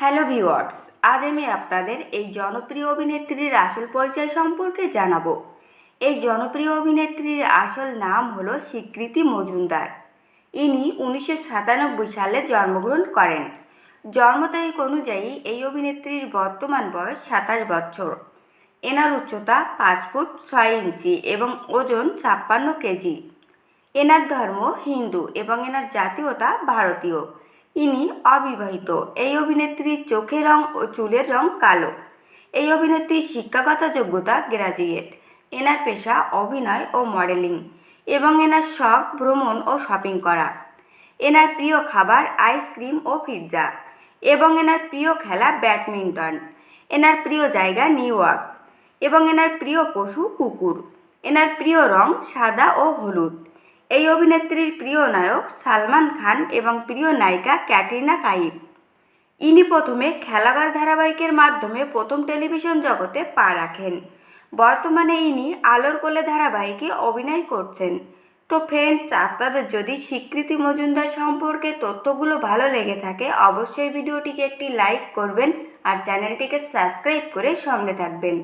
Hello viewers, আজ আমি আপনাদের এই জনপ্রিয় অভিনেত্রীর আসল পরিচয় সম্পর্কে জানাব। এই জনপ্রিয় অভিনেত্রীর আসল নাম হলো স্বীকৃতি মজুমদার। ইনি উনিশশো সাতানব্বই সালে জন্মগ্রহণ করেন। জন্ম তারিখ অনুযায়ী এই অভিনেত্রীর বর্তমান বয়স সাতাশ বছর। এনার উচ্চতা পাঁচ ফুট ছয় ইঞ্চি এবং ওজন ছাপ্পান্ন কেজি। এনার ধর্ম হিন্দু এবং এনার জাতীয়তা ভারতীয়। ইনি অবিবাহিত। এই অভিনেত্রীর চোখের রং ও চুলের রং কালো। এই অভিনেত্রীর শিক্ষাগত যোগ্যতা গ্র্যাজুয়েট এনার পেশা অভিনয় ও মডেলিং এবং এনার শখ ভ্রমণ ও শপিং করা। এনার প্রিয় খাবার আইসক্রিম ও পিৎজা এবং এনার প্রিয় খেলা ব্যাডমিন্টন। এনার প্রিয় জায়গা নিউ ইয়র্ক এবং এনার প্রিয় পশু কুকুর। এনার প্রিয় রং সাদা ও হলুদ। এই অভিনেত্রীর প্রিয় নায়ক সালমান খান এবং প্রিয় নায়িকা ক্যাটরিনা কাইফ। ইনি প্রথমে খেলাঘর ধারাবাহিকের মাধ্যমে প্রথম টেলিভিশন জগতে পা রাখেন। বর্তমানে ইনি আলোর কোলে ধারাবাহিকে অভিনয় করছেন। তো ফ্রেন্ডস আপনাদের যদি স্বীকৃতি মজুমদার সম্পর্কে তথ্যগুলো ভালো লেগে থাকে, অবশ্যই ভিডিওটিকে একটি লাইক করবেন আর চ্যানেলটিকে সাবস্ক্রাইব করে সঙ্গে থাকবেন।